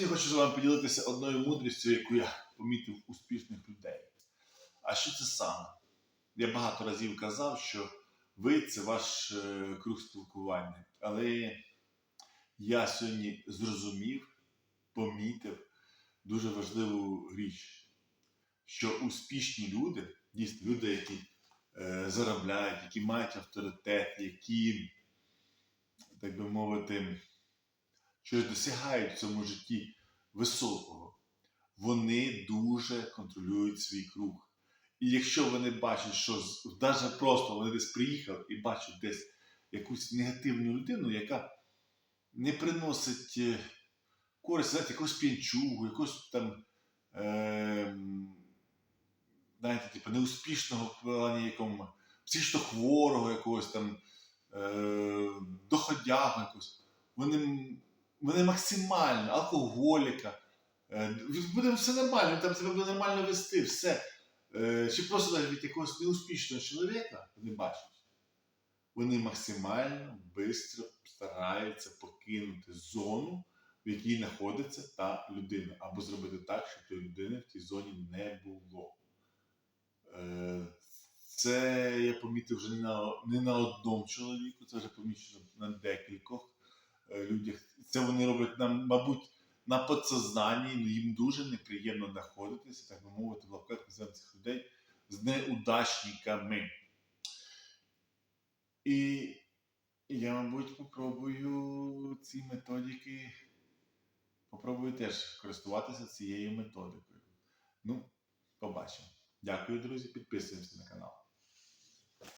Я хочу з вами поділитися одною мудрістю, яку я помітив успішних людей. А що це саме? Я багато разів казав, що ви це ваш е, круг спілкування. Але я сьогодні зрозумів, помітив дуже важливу річ, що успішні люди, дійсно люди, які е, заробляють, які мають авторитет, які, так би мовити, щось досягають в цьому житті високого, вони дуже контролюють свій круг. І якщо вони бачать, що навіть просто вони десь приїхали і бачать десь якусь негативну людину, яка не приносить е, користь, знаєте, якогось п'янчугу, якогось там, е, знаєте, типу, неуспішного в плані якому, психічно хворого якогось там, е, доходяга якогось, вони, вони максимально, алкоголіка, е, буде все нормально, там себе буде нормально вести, все. Е, чи просто навіть якогось неуспішного чоловіка вони бачать, вони максимально швидко стараються покинути зону, в якій знаходиться та людина, або зробити так, щоб тієї людини в тій зоні не було. Е, Це я помітив вже не на, не на одному чоловіку, це вже помічено на декількох людях. Це вони роблять нам, мабуть, на підсознанні, ну їм дуже неприємно знаходитися, так би мовити, в лапках цих людей з неудачниками. І я, мабуть, попробую ці методики, попробую теж користуватися цією методикою. Ну, побачимо. Дякую, друзі. Підписуємося на канал.